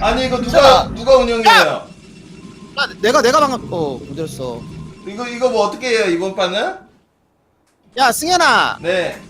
아니 이거 누가 누가 운영해요? 아, 내가 내가 방금 어 못들었어 이거 이거 뭐 어떻게 해요 이번 판은? 야 승현아 네.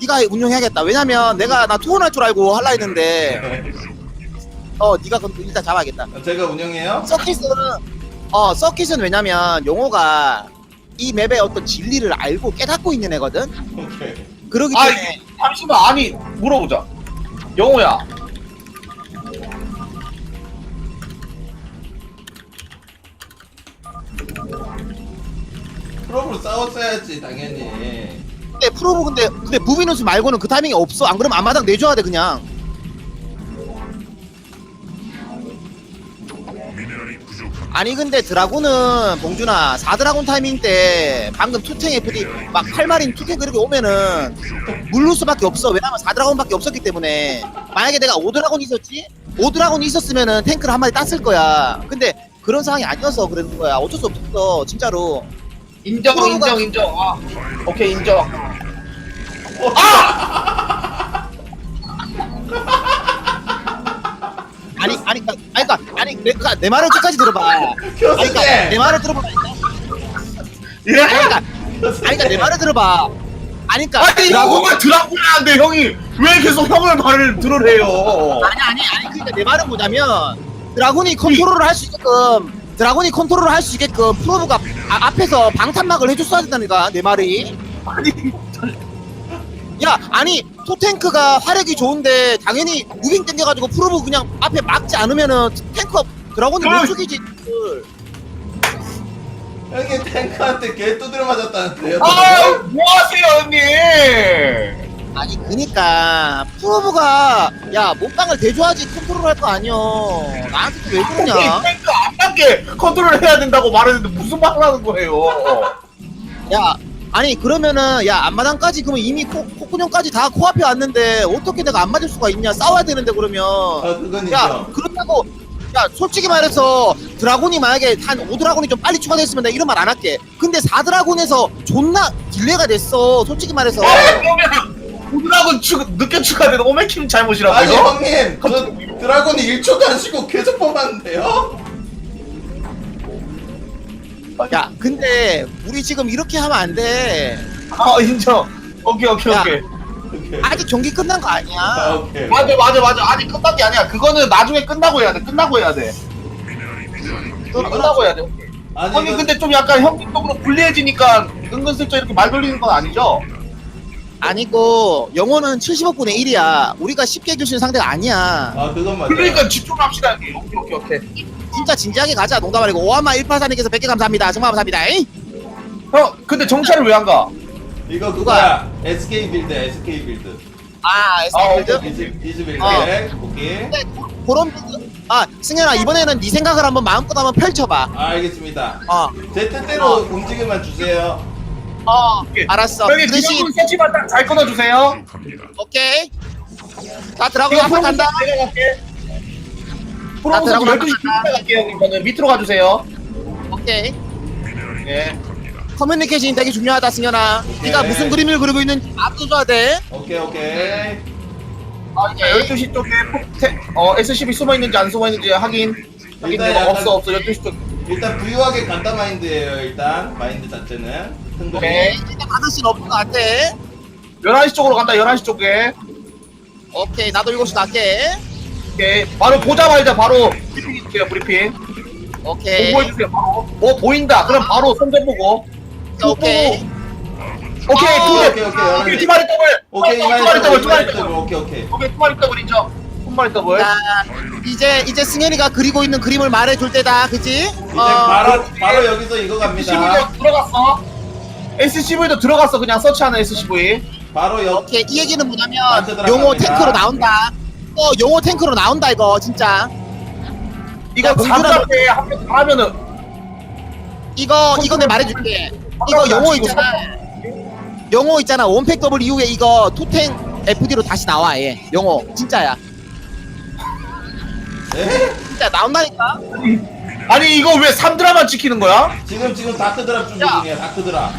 네가 운영해야겠다 왜냐면 내가 나 투혼할 줄 알고 할라 했는데 어 네가 그럼 일단 잡아야겠다 제가 운영해요? 서킷은 어 서킷은 왜냐면 용호가 이 맵의 어떤 진리를 알고 깨닫고 있는 애거든 오케이. 그러기 아, 때문에 잠시만 아니 물어보자. 영호야. 프로브로 싸웠어야지 당연히. 근데 프로브 근데 근데 무비누스 말고는 그 타이밍이 없어 안 그러면 앞마당 내줘야 돼 그냥 아니 근데 드라군은 봉준아 4드라군 타이밍 때 방금 투탱 FD 막 8마린 투탱 그렇게 오면은 물를 수밖에 없어. 왜냐면 4드라군밖에 없었기 때문에. 만약에 내가 5드라군 있었지? 5드라군 있었으면은 탱크를 한 마리 땄을 거야. 근데 그런 상황이 아니어서 그러는 거야. 어쩔 수 없었어 진짜로. 인정 프로가- 인정 인정. 아, 오케이 인정. 아니 아니 그러니까 아니 그러니까 아니 내, 그러니까 내 말을 끝까지 들어봐. 아니 그러니까 내 말을 들어봐. 아니 그러니까 아니 그러니까 내 말을 들어봐. 아니 그러니까 아니 영호가 드라군이라는데 형이 왜 계속 형을 말을 들으래요? 아니 아니 아니 그러니까 내 말은 뭐냐면 드라군이 컨트롤을 할 수 있게끔 드라군이 컨트롤을 할 수 있게끔 프로브가 아, 앞에서 방탄막을 해줬어야 된다니까 내 말이. 아니 야 아니 토탱크가 화력이 좋은데 당연히 무빙 땡겨가지고 프로브 그냥 앞에 막지 않으면은 탱커 드라군이 못 죽이지. 형님 탱크한테 개 두드려 맞았다는데요. 아 뭐하세요 형님? 아니 그니까 프로브가 야 몸빵을 대줘야지 컨트롤 할 거 아니여 나한테 또왜 그러냐 탱크 안 맞게 컨트롤 해야 된다고 말했는데 무슨 말을 하는 거예요? 야 아니 그러면은 야 앞마당까지 그러면 이미 코, 코코년까지 다 코앞에 왔는데 어떻게 내가 안 맞을 수가 있냐 싸워야 되는데 그러면 아 그건 야. 그렇다고 야 솔직히 말해서 드라곤이 만약에 한 5드라곤이 좀 빨리 추가됐으면 내가 이런 말 안 할게 근데 4드라곤에서 존나 딜레가 됐어 솔직히 말해서 그러면 오드라군 추 늦게 추가된 오메킴 잘못이라고 아니 이거? 형님 저 드라곤이 1초도 안 쉬고 계속 뽑았는데요? 야 근데 우리 지금 이렇게 하면 안 돼 아 인정. 오케이 오케이 야. 오케이. 오케이. 아직 경기 끝난 거 아, 아니야 오케이. 맞아 맞아 맞아 아직 끝난 게 아니야. 그거는 나중에 끝나고 해야 돼. 끝나고 해야 돼. 그거 끝나고 해야 돼. 아니 형님 근데 좀 약간 형님 쪽으로 불리해지니까 은근슬쩍 이렇게 말 돌리는 건 아니죠? 아니고 영호는 75분의 1이야 우리가 쉽게 이길 수 있는 상대가 아니야 아 그건 맞아요. 그러니까 집중합시다 형님. 오케이 오케이 오케이. 진짜 진지하게 가자 농담 아니고 오하마 184님께서 100개 감사합니다 정말 감사합니다 에이? 형 근데 정찰을 왜 안 가? 이거 그거야. SK 빌드, SK 빌드. 아 아? 오케이. 이즈 이즈 빌드. 어. 오케이. 근데 그런 빌드 아 승현아 이번에는 네 생각을 한번 마음껏 한번 펼쳐봐 알겠습니다. 어제 뜻대로 어. 움직임만 주세요. 어, 오케이. 알았어 형님 그 대신 지금 서치만 딱 잘 끊어주세요. 오케이 자 들어가고 이거 한판 간다 내가 갈게. 들어가고 12시 간다. 갈게요 형님. 저는 밑으로 가주세요. 오케이 예. 커뮤니케이션이 되게 중요하다 승현아 네가 네. 무슨 그림을 그리고 있는지 앞서줘야 돼 오케이 오케이. 아, 이제 12시 쪽에 폭태, 어, SCB 숨어 있는지 안 숨어 있는지 확인. 확인 일단 뭐 약간- 없어 없어 12시 쪽. 일단 부유하게 간다 마인드예요. 일단 마인드 자체는. 오케이. 일단 5시는 없는 것 같아 11시 쪽으로 간다. 11시 쪽에. 오케이 나도 7시 갈게 오케이. 바로 보자마자 바로 브리핑 해주세요. 브리핑. 오케이 공부해 주세요. 바로. 뭐 보인다. 그럼 바로 손대 보고. 오케이 오케이. 어, 두 개. 오케이, 오케이, 오케이. 두 마리 더블. 오케이 두 마리 더블. 두 마리 더블. 오케이 오케이. 오케이. 두 마리 더블 인정. 한 마리 더블. 자 이제 이제 승현이가 그리고 있는 그림을 말해줄 때다 그치? 이제 바로 바로 여기서 이거 갑니다. SCV도 들어갔어. SCV도 들어갔어. 그냥 서치하는 SCV. 바로 여 오케이 이 얘기는 뭐냐면 들어갑니다. 용호 탱크로 나온다 어 용호 탱크로 나온다 이거 진짜 이거 야, 봉준아, 잡을 때한명 잘하면은 이거 이거 내가 말해줄게 이거 용호 있잖아 용호 있잖아 원팩 더블 이후에 이거 투탱 FD로 다시 나와 얘 용호 진짜야 네? 진짜 나온다니까 아니 이거 왜 3드라만 찍히는 거야? 지금 지금 다크 드랍 준비 야. 중이야. 다크 드랍.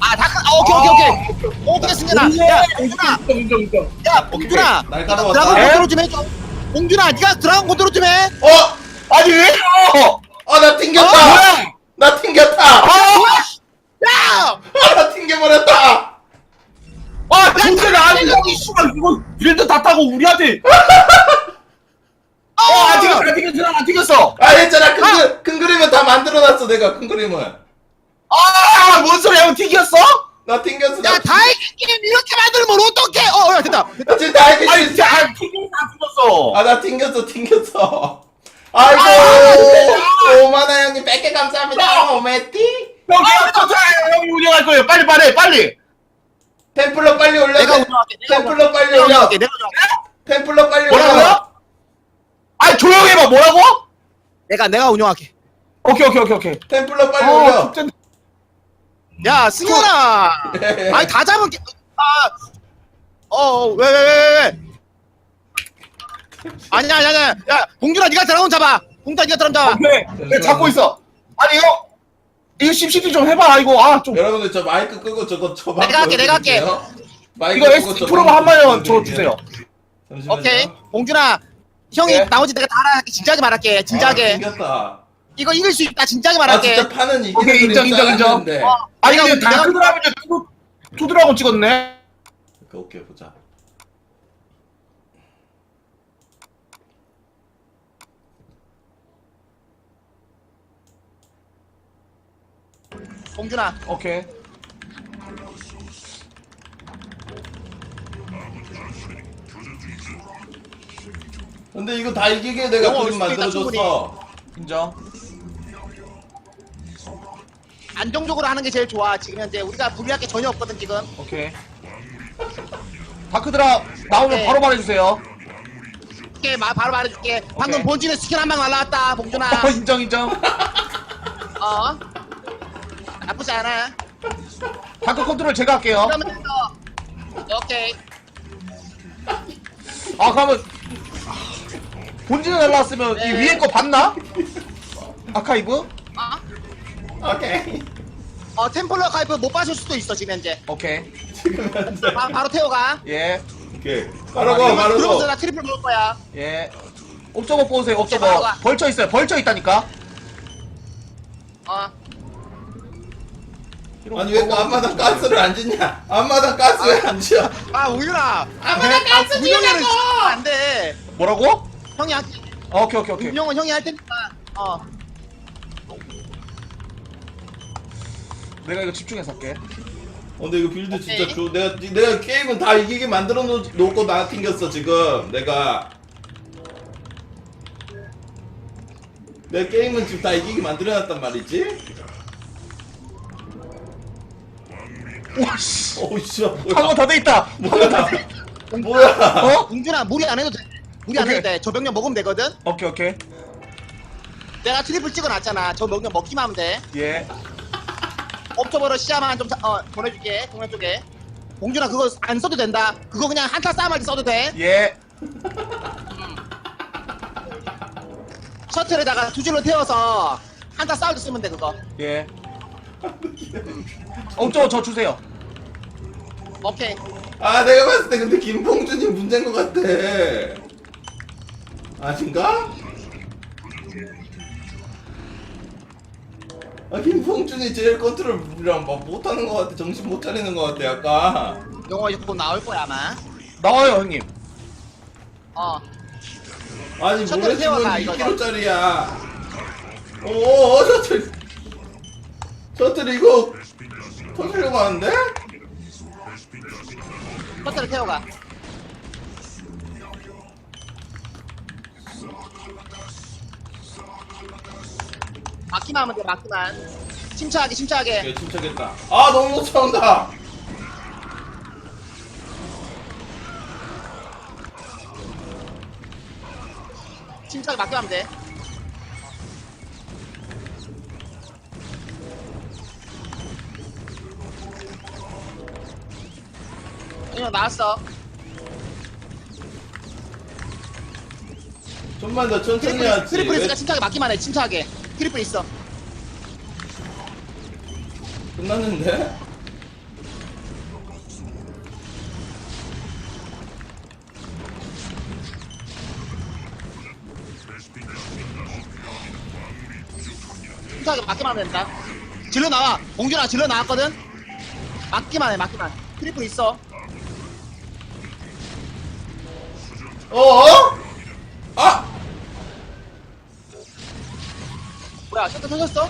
아 다크 아 오케이 오케이 오케이. 오케이 승현아 야 봉준아. 인정 인정 인정 야 봉준아. 날 따라왔다. 드라곤 에? 컨트롤 좀 해줘. 봉준아 네가 드라곤 컨트롤 좀 해. 어? 아니 아나 어, 튕겼다. 뭐야? 나 튕겼다. 야! 아나 튕겨버렸다. 아 진짜가 아니 형이 씨발 이거 빌드 다 타고 우리한테. 어안 튕겼어. 안 튕겼어. 안 튕겼어. 아 했잖아. 큰, 그, 큰 그림은 다 만들어놨어 내가 큰 그림은 아 뭔 소리야? 형 튕겼어? 나 튕겼어. 나야 다이기 게임 이렇게 만들면 어떡해? 어 야 됐다. 나 지금 다 알겠지 아니 진짜 아 튕겼어 안 튕겼어. 아 나 튕겼어 튕겼어. 아이고. 아, 오마나 형님 100개 감사합니다. 오메띠. 형 형이 운영할 거예요. 빨리 빨리 빨리. 템플러 빨리 올려 내가 운영할게 내가 템플러 빨리 내가 올려. 운영할게 내가 운영할게. 템플러 빨리 올려 뭐라고요? 아니 조용히 해봐. 뭐라고? 내가 내가 운영할게. 오케이 오케이 오케이 오케이. 템플러 빨리 어 올려. 진짜 야 승현아! 아니 다 잡은 게 아어왜 왜왜 왜 왜? 아니야 아니야 아니야 야 봉준아 네가 드라곤 잡아. 봉준아 네가 드라곤 잡아. 오케이 네, 잡고 있어? 아니 형 이거 심시티 좀 해봐 이거. 아좀. 여러분들 저 마이크 끄고 저거 저 내가 할게, 내가 할게. 마이크 이거 S 저 프로만 한 보여드릴게요. 주세요. 잠시만요. 오케이. 봉준아 형이 네. 나머지 내가 다 알아할게. 진지하게 말할게. 아, 진지하게. 튕겼다 이거 이길 수 있다. 진지하게 아 말할게. 진짜 판은 이기는 오케이, 인정, 인정, 인정. 어. 아니 근데 내가- 투- 투드라곤 찍었네. 오케이, 오케이 보자. 봉준아. 오케이. 근데 이거 다 이기게 내가 영어 그림 올수 있다, 만들어줬어. 인정 안정적으로 하는 게 제일 좋아. 지금 현재 우리가 불리할 게 전혀 없거든 지금. 오케이. 다크드라 나오면 네. 바로 말해주세요. 오케이 마, 바로 말해줄게. 방금 오케이. 본진에 스킨 한방 날라왔다 봉준아. 어 인정 인정. 어? 나쁘지 않아. 다크 컨트롤 제가 할게요. 그러면서. 오케이. 아 그러면 본진에 날라왔으면 이 네. 위에 거 봤나? 아카이브? 어? 오케이. 어 템플러 가입 못 받을 수도 있어 지금 현재. 오케이. 지금 현재 바, 바로 태워가. 예. 오케이. 바로 가 바로 그러면서 가나 트리플 먹을 거야. 예. 옵저버 보세요, 옵저버. 바로 가. 벌쳐 있어요, 벌쳐 있다니까. 어. 아니 왜그 앞마당 가스를 안 짓냐? 앞마당 가스 왜 안 지어? 아 우윤아 앞마당 가스 지으라고! 안 돼. 뭐라고? 형이 할 어, 오케이, 오케이, 오케이. 운영은 형이 할 테니까. 어 내가 이거 집중해서 할게. 어, 근데 이거 빌드 진짜 오케이. 좋 내가 내가 게임은 다 이기게 만들어 놓, 놓고 나 튕겼어 지금 내가 내 게임은 지금 다 이기게 만들어 놨단 말이지 와씨. 뭐야 한거 더돼 있다. 뭐야 뭐야 어? 봉준아 무리 안 해도 돼 무리 안 오케이. 해도 돼 저 병력 먹으면 되거든 오케이, 오케이. 내가 트리플 찍어놨잖아 저 병력 먹기만 하면 돼 예. 옵저버로 시야만 좀 자- 어, 보내줄게 동네 쪽에 봉준아 그거 안 써도 된다 그거 그냥 한타 싸움할 때 써도 돼 예. 셔틀에다가 두 줄로 태워서 한타 싸울 때 쓰면 돼 그거 예. 옵저버 저 주세요. 오케이 아 내가 봤을 때 근데 김봉준이 문제인 것 같아 아닌가? 아 김봉준이 제일 컨트롤이랑 막 못하는 것 같아. 정신 못 차리는 것 같아 약간. 영어 이제 곧 나올 거야 아마. 나와요, 형님. 어. 아니 모래 이거. 2kg짜리야. 오 셔틀. 셔틀 이거 터지려고 하는데? 셔틀을 태워가 막기만 하면 돼 막기만 침착하게 침착하게. 오케이 침착했다. 아 너무 못 차온다. 침착하게 막기만 하면 돼. 이거 나왔어. 좀만 더 천천히 트리플, 하지 트리플 왜 있으니까 침착하게 막기만 해 침착하게 트리플 있어. 끝났는데? 스타가 맞기만 하면 된다. 질러 나와. 공준아 질러 나왔거든. 맞기만 해, 맞기만. 트리플 있어. 어어? 아! 뭐야, 셔터 터졌어?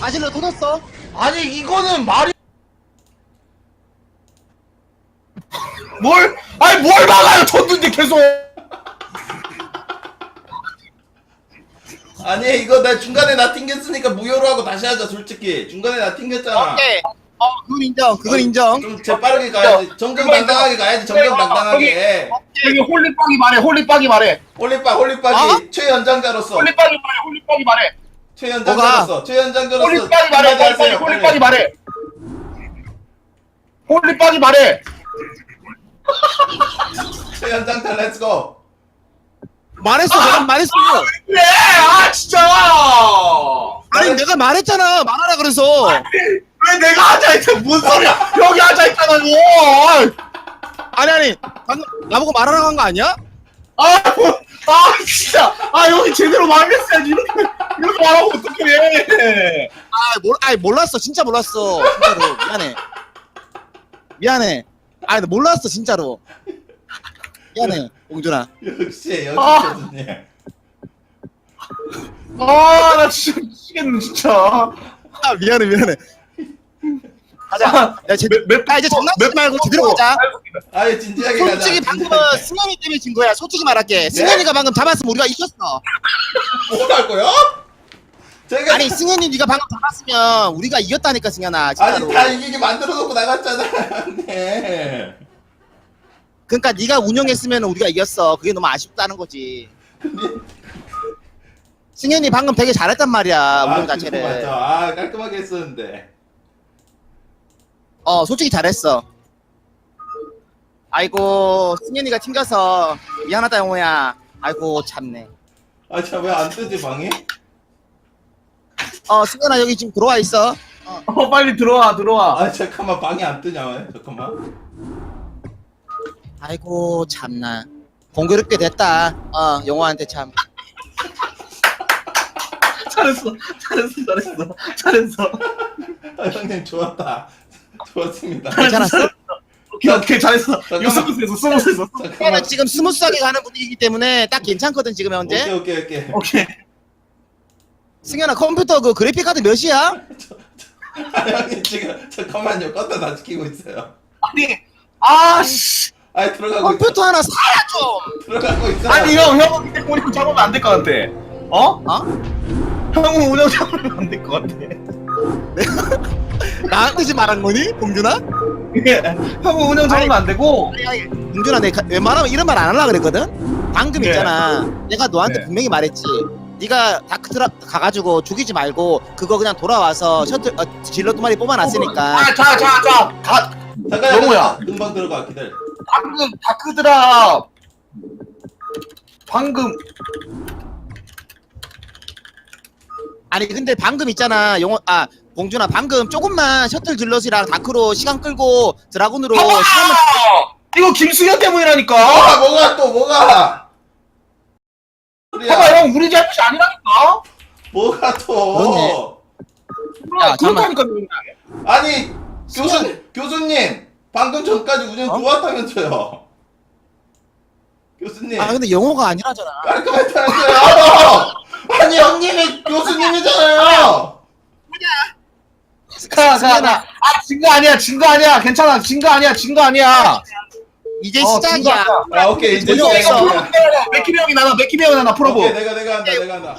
아질러 터졌어? 아니 이거는 말이 뭘? 아니 뭘 막아요 졌는데 계속 아니 이거 나 중간에 나 튕겼으니까 무효로 하고 다시 하자 솔직히 중간에 나 튕겼잖아 오케이. 어, 그건 인정. 그건 인정. 좀 재빠르게 가야지 정정당당하게 가야지 정정당당하게 여기 홀리빵이 말해 홀리빵이 말해 홀리빡 홀리빡이 어? 최연장자로서 홀리빵이 말해 홀리빵이 말해 최연장자로서 최연장자로서 홀리빵이 말해 빨리 하세요, 홀리빵이 빨리. 말해 홀리빵이 말해 최연장자 렛츠고 말했어, 내가 말했어. 그래 아 진짜 아니, 내가 말했잖아. 말하라 그래서. 왜 내가 앉아있어 뭔 소리야 여기 앉아있잖아 뭐 아니, 아니. 방금 나보고 말하라고 한 거 아니야? 아, 뭐, 아, 진짜. 아, 여기 제대로 말했어야지. 이렇게, 이렇게 말하면 어떡해. 아, 몰, 아니, 몰랐어. 진짜 몰랐어. 진짜로. 미안해. 미안해. 나 몰랐어. 진짜로. 미안해, 봉준아. 역시 역시 아. 아, 나 진짜 미치겠네, 진짜. 아, 미안해, 미안해. 가자. 야, 제, 몇, 몇, 아, 이제 장난치지 말고 제대로 가자. 아예 진지하게 가자 솔직히 방금은 진지하게. 승현이 때문에 진 거야. 솔직히 말할게. 승현이가 방금 잡았으면 우리가 이겼어. 뭐랄 거요? 제가 아니, 승현이 네가 방금 잡았으면 우리가 이겼다니까, 승현아. 진짜로. 아니 다 이기게 만들어 놓고 나갔잖아 네. 그러니까 네가 운영했으면 우리가 이겼어. 그게 너무 아쉽다는 거지. 승현이 방금 되게 잘했단 말이야. 운영 그거 자체를. 맞아 아 깔끔하게 했었는데 어, 솔직히 잘했어. 아이고, 승현이가 튕겨서 미안하다, 영호야. 아이고, 참네. 아 참 왜 안 뜨지 방이? 어, 승현아 여기 지금 들어와 있어. 어, 빨리 들어와, 들어와. 아 잠깐만 방이 안 뜨냐 왜? 잠깐만 아이고, 참나. 공교롭게 됐다. 어, 영호한테 참. 잘했어, 잘했어, 잘했어, 잘했어. 아 형님 좋았다 좋았습니다 괜찮았어? 오케이, 오케이, 잘했어. 이거 스무스에서. 승현은 잠깐만 지금 스무스하게 가는 분위기이기 때문에 딱 괜찮거든, 지금 현재. 오케이 오케이 오케이 오케이. 승현아, 컴퓨터 그 그래픽 카드 몇이야? 아 형님 지금 잠깐만요 껐다 다 지키고 있어요 아니, 아, 씨. 아니 들어가고 있어 컴퓨터 하나 사야 좀! 들어가고 있어 아니, 형, 형은 그때 운영 잡으면 안 될 것 같아. 어? 어? 형은 운영 잡으면 안 될 것 같아. 나한테 지금 말한 거니? 봉준아? 예, 형은 운영 잡으면 안 되고. 봉준아, 내가 웬만하면 이런 말 안 하려고 그랬거든? 방금 네. 있잖아. 내가 너한테 네. 분명히 말했지. 네가 다크드랍 가가지고 죽이지 말고 그거 그냥 돌아와서 셔틀 어, 질러 두 마리 뽑아놨으니까 아, 자, 자, 자. 가, 잠깐 영호야. 금방 들어가 기다려 방금 다크드랍 방금 아니 근데 방금 있잖아 영어 아 봉준아 방금 조금만 셔틀 질럿이랑 다크로 시간 끌고 드라군으로 봐봐! 시간만 이거 김수현 때문이라니까. 뭐가 뭐가? 또 뭐가. 봐봐 형 우리 잘못이 아니라니까. 뭐가 또? 그렇네. 야, 잠깐만. 그렇다니까 아니 교수 교수님 방금 전까지 운영 어? 좋았다면서요. 교수님. 아 근데 영어가 아니라잖아. 깔끔했다면서요? 아니 형님이 교수님이잖아요 가가가 아진 거 아니야 진 거 아니야. 괜찮아 진 거 아니야 진 거 아니야. 이제 어, 진 시작이야. 아니야. 아 오케이. 이제 시작이야. 맥키비 형이 나나 맥키비 형이 나나 프로보. 오케이 내가 내가 한다 내가 한다